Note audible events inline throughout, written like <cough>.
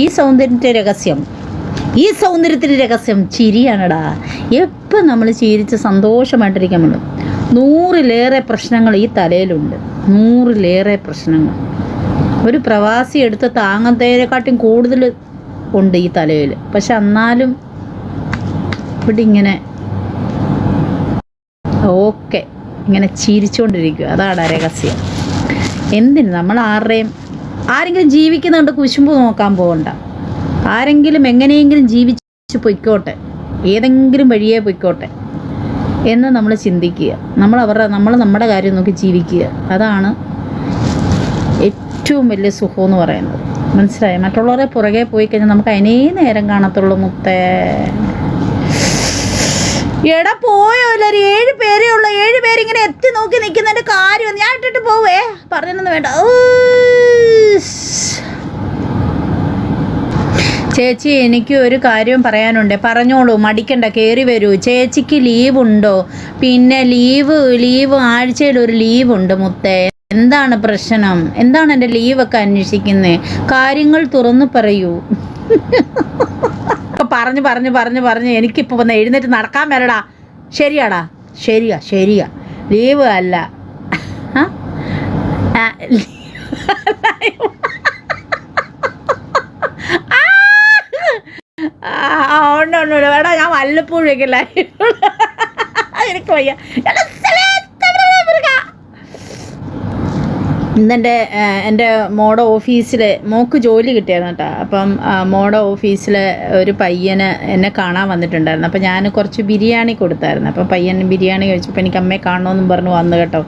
ഈ സൗന്ദര്യത്തിന്റെ രഹസ്യം. ഈ സൗന്ദര്യത്തിന്റെ രഹസ്യം ചിരിയാണടാ. എപ്പം നമ്മൾ ചിരിച്ച് സന്തോഷമായിട്ടിരിക്കാൻ പറ്റും നൂറിലേറെ പ്രശ്നങ്ങൾ ഈ തലയിലുണ്ട്. നൂറിലേറെ പ്രശ്നങ്ങൾ. ഒരു പ്രവാസി എടുത്ത് താങ്ങത്തേനെക്കാട്ടും കൂടുതൽ ഉണ്ട് ഈ തലയിൽ. പക്ഷെ എന്നാലും ഇവിടെ ഇങ്ങനെ ഓക്കെ ഇങ്ങനെ ചിരിച്ചുകൊണ്ടിരിക്കുക അതാണ് രഹസ്യം. എന്തിന്? നമ്മൾ ആരുടെയും ആരെങ്കിലും ജീവിക്കുന്നുണ്ട് കുശുമ്പ് നോക്കാൻ പോകണ്ട. ആരെങ്കിലും എങ്ങനെയെങ്കിലും ജീവിച്ച് പൊയ്ക്കോട്ടെ. ഏതെങ്കിലും വഴിയേ പൊയ്ക്കോട്ടെ എന്ന് നമ്മൾ ചിന്തിക്കുക. നമ്മൾ അവരുടെ നമ്മൾ നമ്മുടെ കാര്യം നോക്കി ജീവിക്കുക. അതാണ് ഏറ്റവും വലിയ സുഖം എന്ന് പറയുന്നത്. മനസ്സിലായി? മറ്റുള്ളവരെ പുറകെ പോയി കഴിഞ്ഞാൽ നമുക്ക് അതിനേ നേരം കാണത്തുള്ളൂ മുത്തേ. എടാ പോയോ എല്ലാവരും ഏഴ് പേരേ ഉള്ളു. ഏഴ് പേരിങ്ങനെ എത്തി നോക്കി നിൽക്കുന്നതിന്റെ കാര്യം ഞാൻ ഇട്ടിട്ട് പോവേ. പറഞ്ഞൊന്നും വേണ്ട. ചേച്ചി എനിക്ക് ഒരു കാര്യം പറയാനുണ്ട്. പറഞ്ഞോളൂ മടിക്കണ്ട കയറി വരൂ. ചേച്ചിക്ക് ലീവ് ഉണ്ടോ പിന്നെ ലീവ് ലീവ് ആഴ്ചയിൽ ഒരു ലീവ് ഉണ്ട് മുത്തേ. എന്താണ് പ്രശ്നം? എന്താണ് എന്റെ ലീവൊക്കെ അന്വേഷിക്കുന്നത് കാര്യങ്ങൾ തുറന്നു പറയൂ. <laughs> ഒക്കെ പറഞ്ഞു പറഞ്ഞു പറഞ്ഞു പറഞ്ഞ് എനിക്കിപ്പോൾ വന്ന് എഴുന്നേറ്റ് നടക്കാൻ വരടാ ശരിയാടാ. ശരിയാ ശരിയാ. ലീവ് അല്ല. ആ? ഉണ്ട് ഉണ്ട്. വേടാ ഞാൻ വല്ലപ്പോഴേക്കും ലൈവ് എനിക്ക് വയ്യ. ഇന്നെന്റെ എന്റെ മോഡ ഓഫീസിൽ മോക്ക് ജോലി കിട്ടിയായിരുന്നു കേട്ടോ. അപ്പം മോഡ ഓഫീസിൽ ഒരു പയ്യന് എന്നെ കാണാൻ വന്നിട്ടുണ്ടായിരുന്നു. അപ്പം ഞാൻ കുറച്ച് ബിരിയാണി കൊടുത്തായിരുന്നു. അപ്പം പയ്യൻ ബിരിയാണി കഴിച്ചപ്പോൾ എനിക്ക് അമ്മയെ കാണണമെന്നും പറഞ്ഞു വന്നു കേട്ടോ.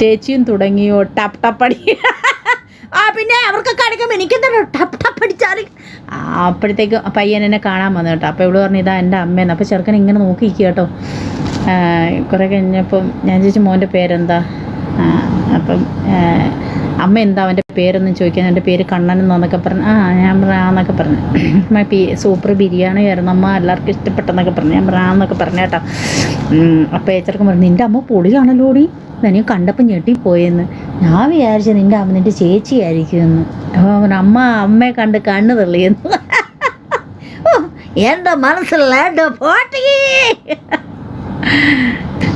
ചേച്ചിയും തുടങ്ങിയോ ടപ്പ് ടപ്പടി. ആ പിന്നെ അവർക്കൊക്കെ കാണിക്കാൻ എനിക്ക് ടപ്പ് ടപ്പ് അടിച്ചാൽ അപ്പോഴത്തേക്ക് പയ്യൻ എന്നെ കാണാൻ വന്നു കേട്ടോ. അപ്പോൾ ഇവൾ പറഞ്ഞു ഇതാ എന്റെ അമ്മയെന്ന് അപ്പോൾ ചെറുക്കൻ ഇങ്ങനെ നോക്കിയിരിക്കുക കേട്ടോ. കുറേ കഴിഞ്ഞപ്പം ഞാൻ ചേച്ചി മോന്റെ പേരെന്താ? അപ്പം അമ്മ എന്താ അവന്റെ പേരൊന്നും ചോദിക്കാൻ എന്റെ പേര് കണ്ണൻ എന്നൊക്കെ പറഞ്ഞു ആ ഞാൻ റാന്നൊക്കെ പറഞ്ഞു. <clears throat> അമ്മ പി സൂപ്പർ ബിരിയാണി ആയിരുന്നു അമ്മ എല്ലാവർക്കും ഇഷ്ടപ്പെട്ടെന്നൊക്കെ പറഞ്ഞു. ഞാൻ റാന്നൊക്കെ പറഞ്ഞു കേട്ടോ. അപ്പം അപ്പോൾ ഏച്ചർക്കും പറഞ്ഞു നിന്റെ അമ്മ പൊളിയാണല്ലോടി? നനിയെ കണ്ടപ്പോൾ ഞെട്ടിപ്പോയെന്ന് ഞാൻ വിചാരിച്ചു നിന്റെ അമ്മ നിന്റെ ചേച്ചിയായിരിക്കുമെന്ന് അപ്പോൾ പറഞ്ഞു, അമ്മ അമ്മയെ കണ്ട് കണ്ണ് <laughs> ഓ, എന്റെ മനസ്സിലുള്ള എന്റെ പോട്ടി <laughs>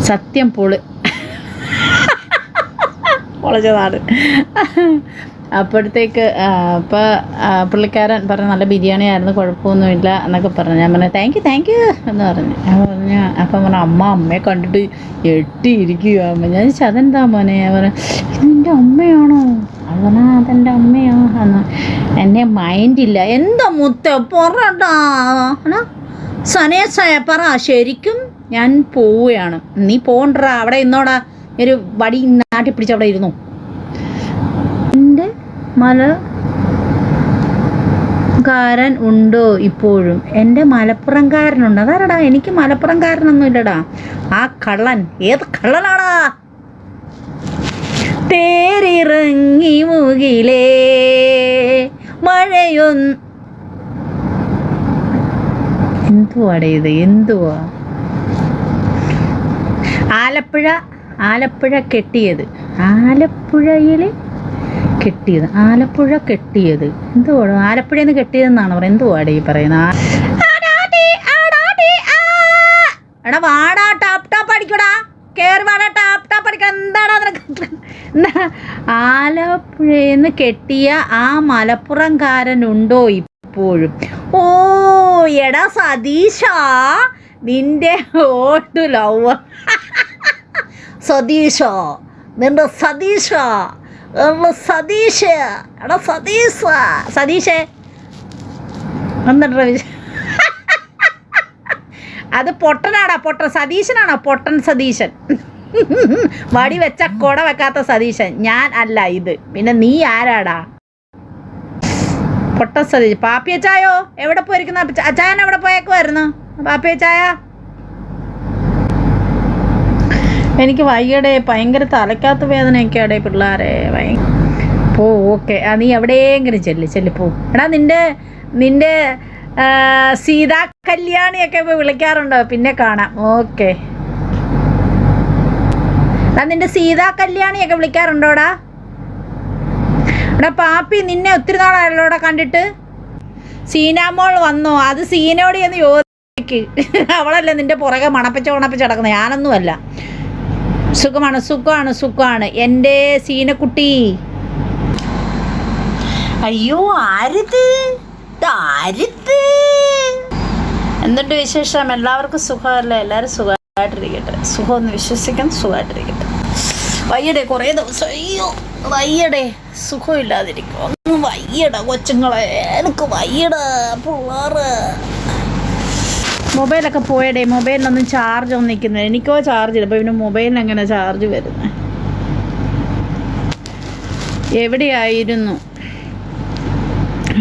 സത്യം പൊളി പൊളിച്ചതാണ്. അപ്പോഴത്തേക്ക് അപ്പോൾ പുള്ളിക്കാരൻ പറഞ്ഞു നല്ല ബിരിയാണി ആയിരുന്നു കുഴപ്പമൊന്നുമില്ല എന്നൊക്കെ പറഞ്ഞു. ഞാൻ പറഞ്ഞു താങ്ക് യു താങ്ക് യു എന്ന് പറഞ്ഞു. ഞാൻ പറഞ്ഞു അപ്പം പറഞ്ഞു അമ്മ അമ്മയെ കണ്ടിട്ട് എട്ടിയിരിക്കുക അമ്മ ഞാൻ ചോദിച്ചു അതെന്താ മോനെ? ഞാൻ പറഞ്ഞു ഇത് നിന്റെ അമ്മയാണോ? അവനാ അതെന്റെ അമ്മയാ. എന്ന് എന്നെ മൈൻഡില്ല എന്താ മുത്ത പൊറട്ടാ? സനേസായ പറ ശരിക്കും ഞാൻ പോവുകയാണ്. നീ പോണ്ടടാ അവിടെ ഇന്നോടാ ഒരു വടി നാട്ടി പിടിച്ച് അവിടെ ഇരുന്നു. എന്റെ മല കാരൻ ഉണ്ടോ ഇപ്പോഴും? എന്റെ മലപ്പുറംകാരനുണ്ട് അതാരടാ? എനിക്ക് മലപ്പുറംകാരനൊന്നും ഇല്ലടാ ആ കള്ളൻ. ഏത് കള്ളനാടാ? തേരിറങ്ങി മുകിലേ മഴയൊന്ന് എന്തുവാടേ ഇത്? എന്തുവാ? ആലപ്പുഴ ആലപ്പുഴ കെട്ടിയത്. ആലപ്പുഴയിൽ കെട്ടിയത്. ആലപ്പുഴ കെട്ടിയത്. എന്തോ ആലപ്പുഴയിൽ നിന്ന് കെട്ടിയതെന്നാണ് പറയുന്നത്? എന്തുവാടേ ഈ പറയുന്നത്. എടാ വാടാ ടാപ്പ് ടാപ്പ് അടിക്കടാ. കേറി വാടാ ടാപ്പ് ടാപ്പ് അടിക്കണം എന്താടാ നിനക്ക്? എന്നാ, ആലപ്പുഴയിൽ നിന്ന് കെട്ടിയ ആ മലപ്പുറംകാരനുണ്ടോ ഇപ്പോഴും? ഓ എടാ സതീശ. നിന്റെ ഓട്ടു ലവ്. സതീശ. നിന്റെ സതീശ. സതീശ? എടാ സതീശ സതീശേ. എന്നിട്ട് <laughs> അത് പൊട്ടനാടാ പൊട്ടൻ. സതീശനാണോ? പൊട്ടൻ സതീശൻ. <laughs> വടി വെച്ച കൊട വെക്കാത്ത സതീശൻ. ഞാൻ അല്ല ഇത്. പിന്നെ നീ ആരാടാ? പൊട്ടൻ സതീശൻ. പാപ്പിയച്ചായോ? എവിടെ പോയിരിക്കുന്ന? അച്ചായൻ എവിടെ പോയേക്കുമായിരുന്നു പാപ്പിയച്ചായ? എനിക്ക് വയ്യടെ ഭയങ്കര തലയ്ക്കാത്ത വേദനയൊക്കെയാടെ പിള്ളേരെ പോ ഓക്കെ. ആ നീ എവിടെയെങ്കിലും ചെല്ല് ചെല്ല് പോ. എടാ നിന്റെ നിന്റെ സീതാ കല്യാണിയൊക്കെ ഇപ്പോൾ വിളിക്കാറുണ്ടോ? പിന്നെ കാണാം. ഓക്കെ. എടാ നിന്റെ സീതാ കല്യാണിയൊക്കെ വിളിക്കാറുണ്ടോടാ? എടാ പാപ്പി നിന്നെ ഒത്തിരി നാളായല്ലോടാ കണ്ടിട്ട്. സീനാമോൾ വന്നോ? അത് സീനോട് എന്ന് ചോദിക്ക്. അവളല്ലേ നിന്റെ പുറകെ മണപ്പിച്ച മണപ്പിച്ച് കിടക്കുന്നത് ഞാനൊന്നുമല്ല. സുഖമാണ് സുഖമാണ് സുഖമാണ്. എന്റെ സീനക്കുട്ടി. അയ്യോ ആരിത്? എന്തുണ്ട് വിശേഷം? എല്ലാവർക്കും സുഖമല്ലേ? എല്ലാവരും സുഖമായിട്ടിരിക്കട്ടെ. സുഖം ഒന്ന് വിശ്വസിക്കാൻ സുഖമായിട്ടിരിക്കട്ടെ. വയ്യടെ കുറേ ദിവസം അയ്യോ വയ്യടെ സുഖമില്ലാതിരിക്കും ഒന്ന് വയ്യട കൊച്ചുങ്ങളെ. എനിക്ക് വയ്യട പിള്ളേറ്. മൊബൈലൊക്കെ പോയടേ മൊബൈലിനൊന്നും ചാർജ് ഒന്നും നിൽക്കുന്നില്ല. എനിക്കോ ചാർജ് ഇല്ല. അപ്പോൾ പിന്നെ മൊബൈലിന് എങ്ങനെ ചാർജ് വരുന്നത് എവിടെയായിരുന്നു?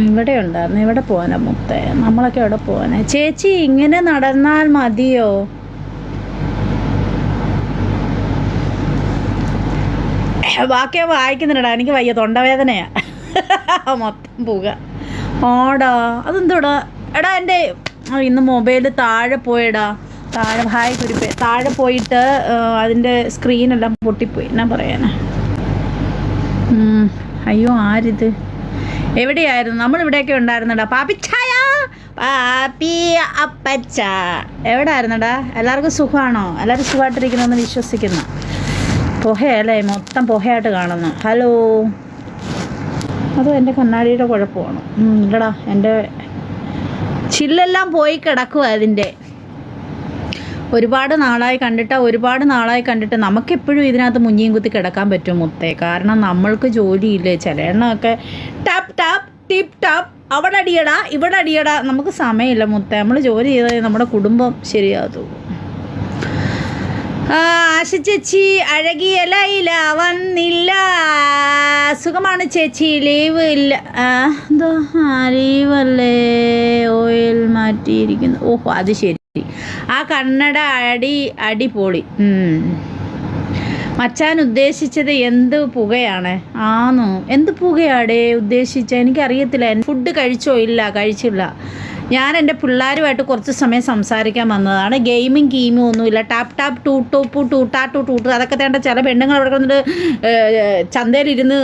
ഇവിടെ ഉണ്ടായിരുന്നു. ഇവിടെ പോകാനാ മുത്തേ. നമ്മളൊക്കെ എവിടെ പോകാനാ ചേച്ചി ഇങ്ങനെ നടന്നാൽ മതിയോ? ബാക്കിയാ വായിക്കുന്നുണ്ടാ എനിക്ക് വയ്യ. തൊണ്ടവേദനയാ. മൊത്തം പോവുക. ഓടാ അതെന്തോടാ? എടാ എന്റെ ഇന്ന് മൊബൈൽ താഴെ പോയടാ. താഴെ ഹായ് കുരിപ്പേ. താഴെ പോയിട്ട് അതിന്റെ സ്ക്രീനെല്ലാം പൊട്ടിപ്പോയി. എന്നാ പറയാനാ? അയ്യോ ആരിത്? എവിടെയായിരുന്നു? നമ്മൾ ഇവിടെയൊക്കെ ഉണ്ടായിരുന്നടാ പാപ്പിച്ചായ പാപ്പി അപ്പച്ച. എവിടെ ആയിരുന്നടാ എല്ലാവർക്കും സുഖമാണോ? എല്ലാവരും സുഖമായിട്ടിരിക്കണമെന്ന് വിശ്വസിക്കുന്നു. പുഹയല്ലേ മൊത്തം പുഹയായിട്ട് കാണുന്നു. ഹലോ അതോ എന്റെ കണ്ണാടിയുടെ കുഴപ്പമാണ്? ഇല്ലടാ. എന്റെ ചില്ലെല്ലാം പോയി കിടക്കുക അതിന്റെ. ഒരുപാട് നാളായി കണ്ടിട്ട് ഒരുപാട് നാളായി കണ്ടിട്ട് നമുക്കെപ്പോഴും ഇതിനകത്ത് മുഞ്ഞിയും കുത്തി കിടക്കാൻ പറ്റും മുത്തേ. കാരണം നമ്മൾക്ക് ജോലിയില്ലേ ചില എണ്ണമൊക്കെ ടാപ്പ് ടാപ്പ് ടിപ്. ടാപ്പ് അവിടെ അടിയടാ ഇവിടെ അടിയടാ നമുക്ക് സമയമില്ല മുത്തേ. നമ്മൾ ജോലി ചെയ്താൽ നമ്മുടെ കുടുംബം ശരിയാകത്തു ആ, ആശ ചേച്ചി അഴകിയ ലൈല വന്നില്ല. സുഖമാണ് ചേച്ചി ലീവ് ഇല്ല. എന്തോ? ലീവല്ലേ? ഓയിൽ മാറ്റിയിരിക്കുന്നു. ഓഹോ അത് ശരി. ആ കണ്ണട അടി അടിപൊളി. മച്ചാൻ ഉദ്ദേശിച്ചത് എന്ത് പുകയാണ്? ആണോ എന്ത് പുകയാടേ ഉദ്ദേശിച്ച? എനിക്കറിയത്തില്ല. ഫുഡ് കഴിച്ചോ ഇല്ല കഴിച്ചില്ല. ഞാൻ എന്റെ പിള്ളേരുമായിട്ട് കുറച്ച് സമയം സംസാരിക്കാൻ വന്നതാണ്. ഗെയിമിങ് ഗീമും ഒന്നുമില്ല. ടാപ്പ് ടാപ്പ് ടൂ ടോപ്പ് ടൂ ടാ ടു ടൂട്ട് അതൊക്കെ തേണ്ട ചില പെണ്ണുങ്ങൾ അവിടെ കിടന്നിട്ട് ചന്തയിലിരുന്ന്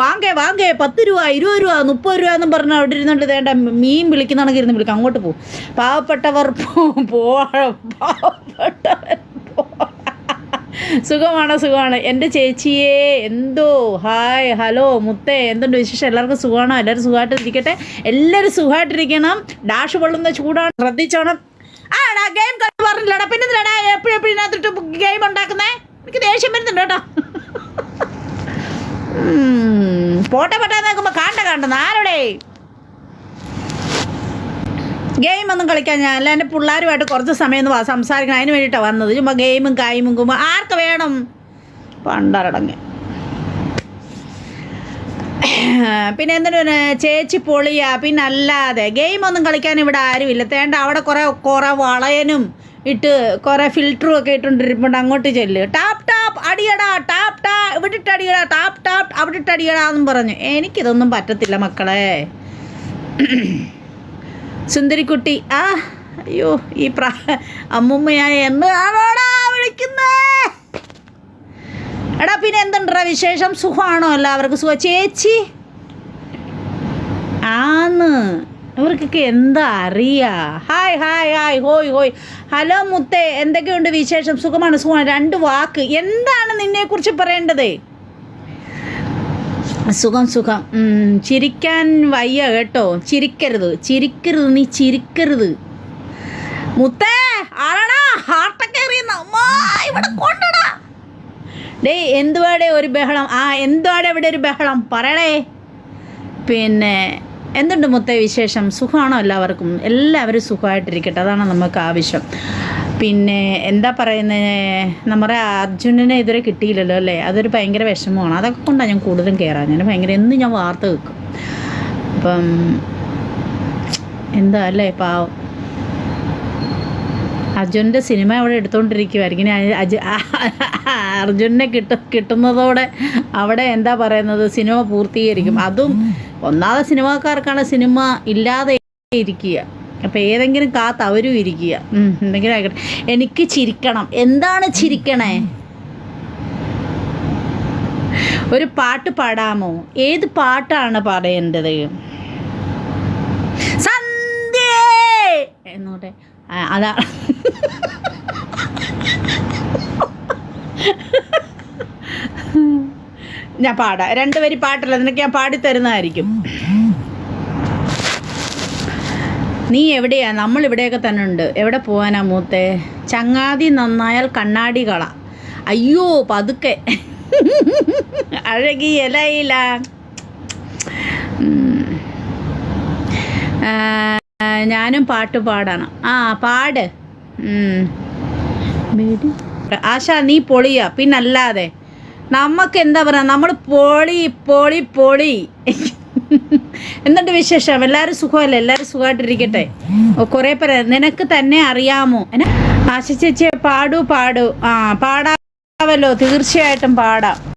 വാങ്ങേ വാങ്ങേ പത്ത് രൂപ ഇരുപത് രൂപ മുപ്പത് രൂപ എന്നും പറഞ്ഞ് അവിടെ ഇരുന്നുകൊണ്ട് തേണ്ട മീൻ വിളിക്കുന്നതാണെങ്കിൽ ഇരുന്ന് വിളിക്കാം. അങ്ങോട്ട് പോകും പാവപ്പെട്ടവർ പോവാ പാവപ്പെട്ടവർ. സുഖമാണ്? സുഖമാണ്. എന്റെ ചേച്ചിയെ എന്തോ? ഹായ് ഹലോ മുത്തേ എന്തുണ്ട് വിശേഷം? എല്ലാവർക്കും സുഖമാണോ? എല്ലാവരും സുഖമായിട്ടിരിക്കട്ടെ എല്ലാവരും സുഖമായിട്ടിരിക്കണം. ഡാഷ് പൊള്ളുന്ന ചൂടാണ്. ശ്രദ്ധിച്ചോണം. ആടാ ഗെയിം പറഞ്ഞില്ലടാ. പിന്നെ എന്തിനാടാ എപ്പോഴും എപ്പോഴും ഇതിനകത്തിട്ട് ഗെയിം ഉണ്ടാക്കുന്നേ? എനിക്ക് ദേഷ്യം വരുന്നുണ്ട് കേട്ടോ. പോട്ടെ പോട്ടെ നോക്കുമ്പോൾ കാണ്ട കാണ്ട. ആരുടെ ഗെയിം ഒന്നും കളിക്കാൻ ഞാൻ അല്ല എന്റെ പിള്ളേരുമായിട്ട് കുറച്ച് സമയം ഒന്ന് സംസാരിക്കണം. അതിന് വേണ്ടിയിട്ടാണ് വന്നത്. ചുമ്മാ ഗെയിമും കായ്മും കുമ്പോ. ആർക്ക് വേണം? പണ്ടറടങ്ങ് പിന്നെ എന്തിനു ചേച്ചി പൊളിയാ പിന്നെ അല്ലാതെ. ഗെയിം ഒന്നും കളിക്കാൻ ഇവിടെ ആരുമില്ല. തേണ്ട അവിടെ കുറേ കുറേ വളയനും ഇട്ട് കുറേ ഫിൽറ്ററും ഒക്കെ ഇട്ടുകൊണ്ടിരിപ്പുണ്ട്. അങ്ങോട്ട് ചെല്ല്. ടാപ്പ് ടാപ്പ് അടിയടാ ടാപ്പ് ടാ ഇവിടെ ഇട്ട് അടിയടാ ടാപ്പ് ടാപ്പ് അവിടെ എന്നും പറഞ്ഞു. എനിക്കിതൊന്നും പറ്റത്തില്ല മക്കളെ. സുന്ദരിക്കുട്ടി ആ അയ്യോ ഈ പ്രാ അമ്മുമ്മയായ എന്നാണോടാ വിളിക്കുന്നേ? എടാ പിന്നെ എന്തുണ്ടാ വിശേഷം? സുഖമാണോ? എല്ലാവർക്കും സുഖം. ചേച്ചി? ആന്ന്. ഇവർക്കൊക്കെ എന്താ അറിയാ? ഹായ് ഹായ് ഹായ് ഹോയ് ഹോയ്. ഹലോ മുത്തേ എന്തൊക്കെയുണ്ട് വിശേഷം? സുഖമാണ് സുഖമാണ്. രണ്ട് വാക്ക്. എന്താണ് നിന്നെക്കുറിച്ച് പറയേണ്ടത്? സുഖം സുഖം. ചിരിക്കാൻ വയ്യ കേട്ടോ. ചിരിക്കരുത്. ചിരിക്കരുത് നീ ചിരിക്കരുത്. മുത്തേ ആരാടാ? ഹാർട്ടൊക്കെ ഇവിടെ കൊണ്ടടാ. ഡേ എന്തുവാടെ ഒരു ബഹളം? ആ എന്തുവാടെ ഇവിടെ ഒരു ബഹളം? പറയടേ. പിന്നെ എന്തുണ്ട് മുത്തേ വിശേഷം? സുഖമാണോ എല്ലാവർക്കും? എല്ലാവരും സുഖമായിട്ടിരിക്കട്ടെ. അതാണ് നമുക്ക് ആവശ്യം. പിന്നെ എന്താ പറയുന്നത് നമ്മുടെ അർജുനനെ ഇതുവരെ കിട്ടിയില്ലല്ലോ അല്ലേ? അതൊരു ഭയങ്കര വിഷമമാണ്. അതൊക്കെ കൊണ്ടാണ് ഞാൻ കൂടുതലും കയറാൻ ഞാൻ ഭയങ്കര എന്നും ഞാൻ വാർത്ത വെക്കും. അപ്പം എന്താ അല്ലേ പാവം? അർജുന്റെ സിനിമ അവിടെ എടുത്തുകൊണ്ടിരിക്കുമായിരിക്കും അജ അർജുനെ കിട്ട കിട്ടുന്നതോടെ അവിടെ എന്താ പറയുന്നത് സിനിമ പൂർത്തീകരിക്കും. അതും ഒന്നാമത് സിനിമാക്കാർക്കാണ് സിനിമ ഇല്ലാതെ ഇരിക്കുക. അപ്പം ഏതെങ്കിലും കാത്ത് അവരും ഇരിക്കുക. എന്തെങ്കിലും ആയിക്കോട്ടെ. എനിക്ക് ചിരിക്കണം. എന്താണ് ചിരിക്കണേ? ഒരു പാട്ട് പാടാമോ? ഏത് പാട്ടാണ് പറയേണ്ടത് നോട്ടെ എന്നോട്ടെ. അതാ. ഞാൻ പാടാം. രണ്ടുപേരി പാട്ടല്ല. നിനക്ക് ഞാൻ പാടിത്തരുന്നതായിരിക്കും. നീ എവിടെയാ? നമ്മൾ ഇവിടെയൊക്കെ തന്നെ ഉണ്ട്. എവിടെ പോകാനാ മൂത്തെ? ചങ്ങാതി നന്നായാൽ കണ്ണാടി കള. അയ്യോ പതുക്കെ. അഴകി ഇലയില ഉം. ആ, ഞാനും പാട്ട് പാടണം. ആ പാട്. ആശാ നീ പൊളിയാ. പിന്നല്ലാതെ. നമുക്ക് എന്താ പറയുക നമ്മൾ പൊളി പൊളി പൊളി. എന്നിട്ട് വിശേഷം? എല്ലാവരും സുഖമല്ലേ? എല്ലാവരും സുഖമായിട്ടിരിക്കട്ടെ? കുറേ പേര് നിനക്ക് തന്നെ അറിയാമോ? എന്നാ? പാടു പാടൂ പാടൂ. ആ പാടാവല്ലോ. തീർച്ചയായിട്ടും പാടാം.